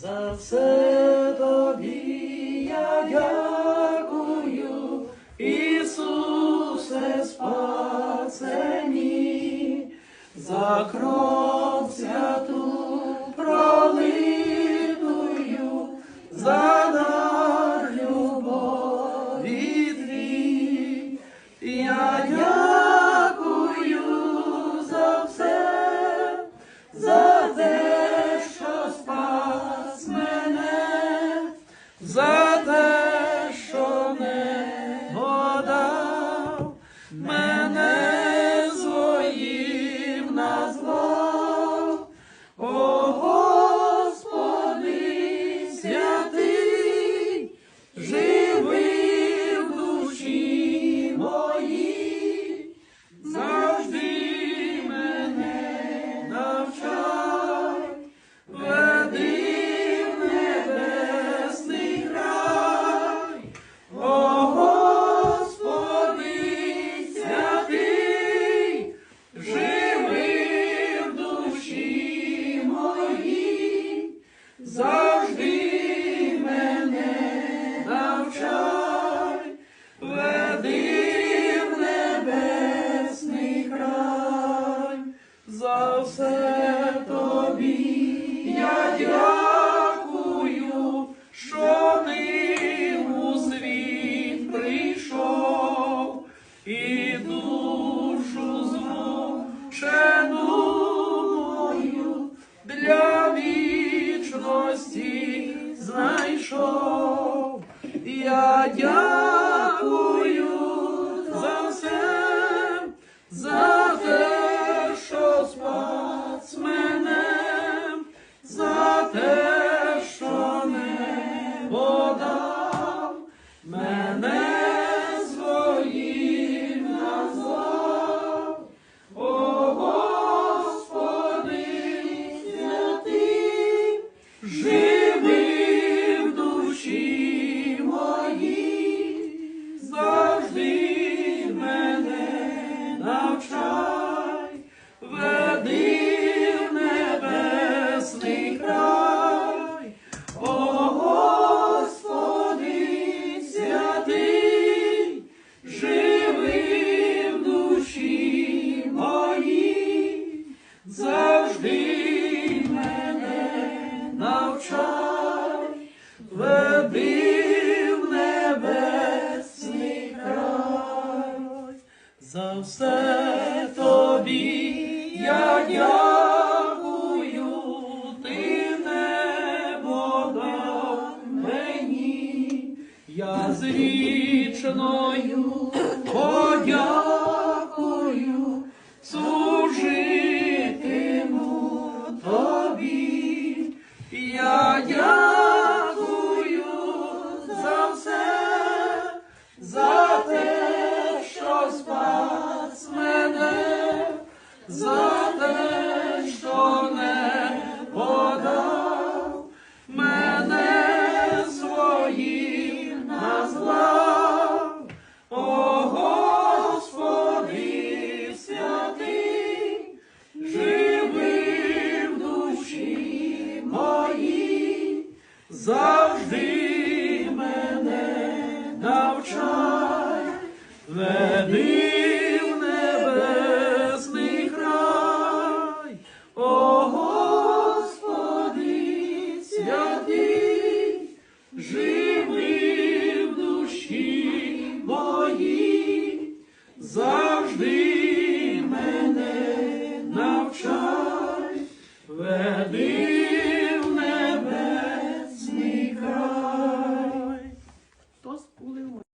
За все тобі я дякую, Ісусе, спасе мій, за кров святу пролитую, за nas. душу змушеною для вічності знайшов. Я дякую за все, за те, що спас мене, за те, що не вода. За все тобі я дякую, ти небо дав мені, я з вічною подякую, служитиму тобі. Я дякую. Where the